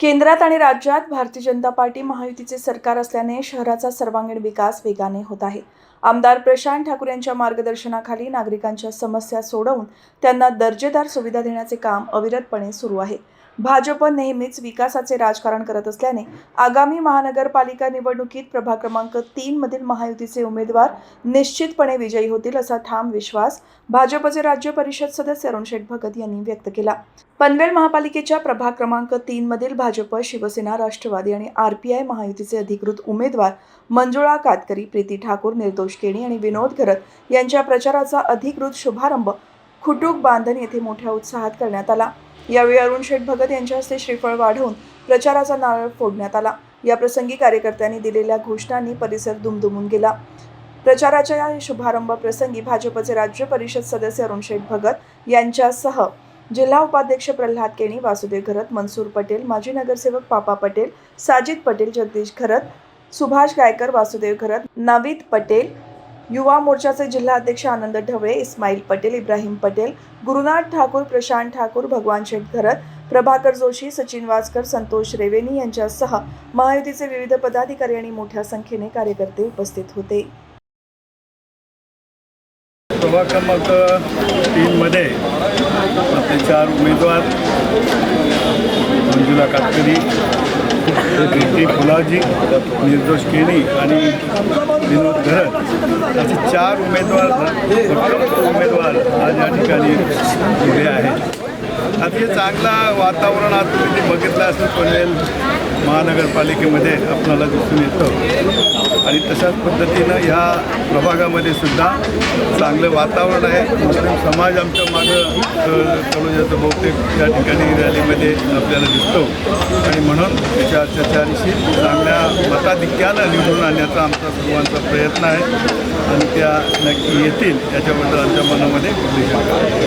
केंद्रात आणि राज्यात भारतीय जनता पार्टी महायुतीचे सरकार असल्याने शहराचा सर्वांगीण विकास वेगाने होत आहे. आमदार प्रशांत ठाकूर यांच्या मार्गदर्शनाखाली नागरिकांच्या समस्या सोडवून त्यांना दर्जेदार सुविधा देण्याचे काम अविरतपणे सुरू आहे. भाजप नेहमीच विकासाचे राजकारण करत असल्याने आगामी महानगरपालिका निवडणुकीत प्रभाग क्रमांक तीन मधील महायुतीचे उमेदवार निश्चितपणे विजयी होतील असा ठाम विश्वास भाजपचे राज्य परिषद सदस्य अरुणशेठ भगत यांनी व्यक्त केला. पनवेल महापालिकेच्या प्रभाग क्रमांक तीन मधील भाजप शिवसेना राष्ट्रवादी आणि आर पी आय महायुतीचे अधिकृत उमेदवार मंजुळा कातकरी प्रीती ठाकूर निर्दोष केणी आणि विनोद घरत यांच्या प्रचाराचा अधिकृत शुभारंभ खुटूक बांधण येथे मोठ्या उत्साहात करण्यात आला. यावेळी अरुण शेठ भगत यांच्या हस्ते श्रीफळ वाढवून प्रचाराचा नारळ फोडण्यात आला. या प्रसंगी कार्यकर्त्यांनी दिलेल्या घोषणांनी परिसर दुमदुमून गेला. प्रचाराच्या या शुभारंभ प्रसंगी भाजपचे राज्य परिषद सदस्य अरुण शेठ भगत यांच्यासह जिल्हा उपाध्यक्ष प्रल्हाद केणी वासुदेव घरत मनसूर पटेल माजी नगरसेवक पापा पटेल साजिद पटेल जगदीश घरत सुभाष गायकर वासुदेव घरत नाविद पटेल युवा मोर्चाचे जिल्हा अध्यक्ष आनंद ढवळे इस्माईल पटेल इब्राहिम पटेल गुरुनाथ ठाकूर प्रशांत ठाकूर भगवान शेटघरत प्रभाकर जोशी सचिन वाजकर संतोष रेवेनी यांच्यासह महायुतीचे विविध पदाधिकारी आणि मोठ्या संख्येने कार्यकर्ते उपस्थित होते. सभा क्रमांक तीनमध्ये आपले चार उमेदवार मंजुला काटकरी प्रीती फुलाजी निर्दोष केणी आणि विनोद घरत असे चार उमेदवार उमेदवार आज या ठिकाणी उभे आहेत. अतिशय चांगला वातावरण आज तुम्ही बघितलं असं पडेल महानगरपालिकेमध्ये आपणाला दिसून येतं. आणि तशाच पद्धतीनं ह्या प्रभागामध्ये सुद्धा चांगलं वातावरण आहे. मुस्लिम समाज आमच्या मागं कळून बहुतेक या ठिकाणी रॅलीमध्ये आपल्याला दिसतो. आणि म्हणून त्याच्या त्याच्याशी चांगल्या मताधिक्यानं निवडून आणण्याचा आमचा सर्वांचा प्रयत्न आहे. आणि त्या नक्की येतील याच्याबद्दल आमच्या मनामध्ये